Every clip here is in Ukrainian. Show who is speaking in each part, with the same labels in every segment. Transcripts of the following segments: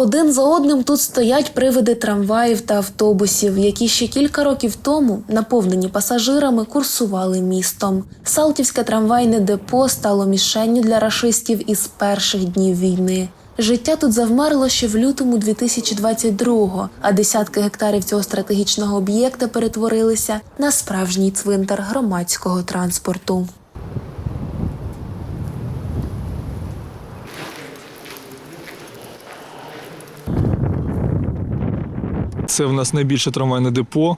Speaker 1: Один за одним тут стоять привиди трамваїв та автобусів, які ще кілька років тому, наповнені пасажирами, курсували містом. Салтівське трамвайне депо стало мішенню для рашистів із перших днів війни. Життя тут завмерло ще в лютому 2022-го, а десятки гектарів цього стратегічного об'єкта перетворилися на справжній цвинтар громадського транспорту.
Speaker 2: Це в нас найбільше трамвайне депо.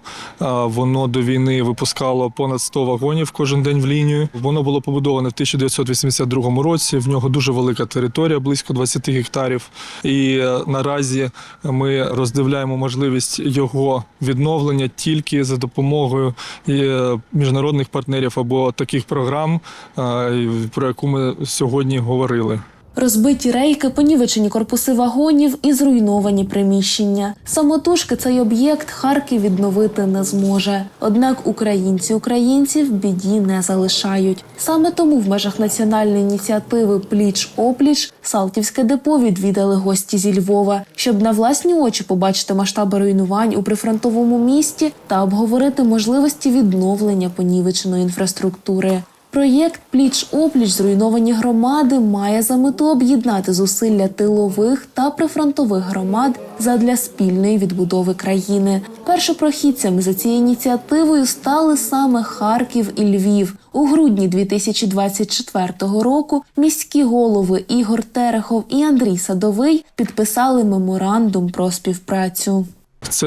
Speaker 2: Воно до війни випускало понад 100 вагонів кожен день в лінію. Воно було побудоване в 1982 році. В нього дуже велика територія, близько 20 гектарів. І е, наразі ми роздивляємо можливість його відновлення тільки за допомогою е, міжнародних партнерів або таких програм, е, про яку ми сьогодні говорили.
Speaker 1: Розбиті рейки, понівечені корпуси вагонів і зруйновані приміщення. Самотужки цей об'єкт Харків відновити не зможе. Однак українці українців біді не залишають. Саме тому в межах національної ініціативи Пліч опліч Салтівське депо відвідали гості зі Львова, щоб на власні очі побачити масштаби руйнувань у прифронтовому місті та обговорити можливості відновлення понівеченої інфраструктури. Проєкт Пліч опліч зруйновані громади має за мету об'єднати зусилля тилових та прифронтових громад задля спільної відбудови країни. Першопрохідцями за цією ініціативою стали саме Харків і Львів. У грудні 2024 року міські голови Ігор Терехов і Андрій Садовий підписали меморандум про співпрацю.
Speaker 2: Це,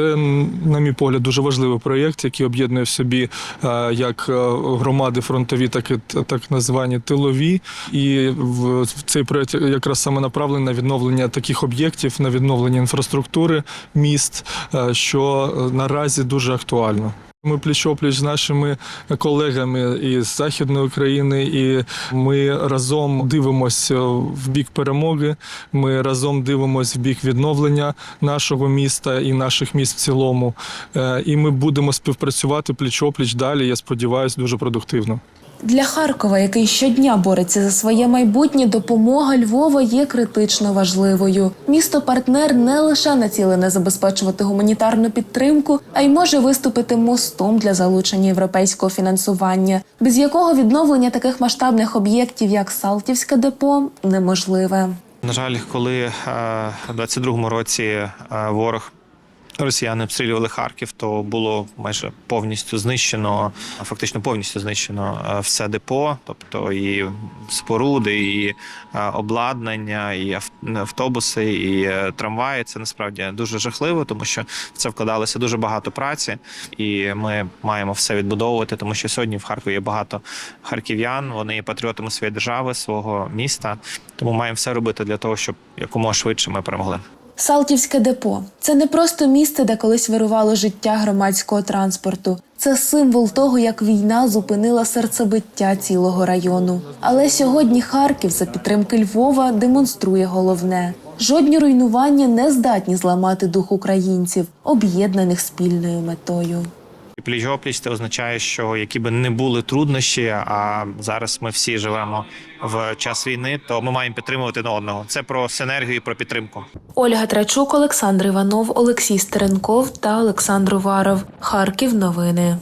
Speaker 2: на мій погляд, дуже важливий проєкт, який об'єднує в собі е, як е, громади фронтові, так і так названі тилові. І в цей проєкт якраз саме направлений на відновлення таких об'єктів, на відновлення інфраструктури міст, е, що наразі дуже актуально. Ми пліч-опліч з нашими колегами із Західної України, і ми разом дивимося в бік перемоги. Ми разом дивимося в бік відновлення нашого міста і наших міст в цілому. Е, І ми будемо співпрацювати пліч-опліч далі. Я сподіваюся, дуже продуктивно.
Speaker 1: Для Харкова, який щодня бореться за своє майбутнє, допомога Львова є критично важливою. Місто партнер не лише націлене забезпечувати гуманітарну підтримку, а й може виступити мостом для залучення європейського фінансування, без якого відновлення таких масштабних об'єктів, як Салтівське депо, неможливе.
Speaker 3: На жаль, коли е, у 22-му році е, ворог. Росіяни обстрілювали Харків, то було майже повністю знищено, фактично повністю знищено е, все депо, тобто і споруди, і е, обладнання, і ав- автобуси, і е, трамваї. Це насправді дуже жахливо, тому що в це вкладалося дуже багато праці, і ми маємо все відбудовувати, тому що сьогодні в Харкові є багато харків'ян. Вони є патріотами своєї держави, свого міста. Тому маємо все робити для того, щоб якомога швидше ми перемогли.
Speaker 1: Салтівське депо це не просто місце, де колись вирувало життя громадського транспорту. Це символ того, як війна зупинила серцебиття цілого району. Але сьогодні Харків за підтримки Львова демонструє головне: жодні руйнування не здатні зламати дух українців, об'єднаних спільною метою.
Speaker 3: Пліч-опліч це означає, що які би не були труднощі, а зараз ми всі живемо в час війни, то ми маємо підтримувати на одного. Це про синергію, і про підтримку.
Speaker 1: Ольга Трачук, Олександр Іванов, Олексій Стеренков та Олександр Уваров. Харків. Новини.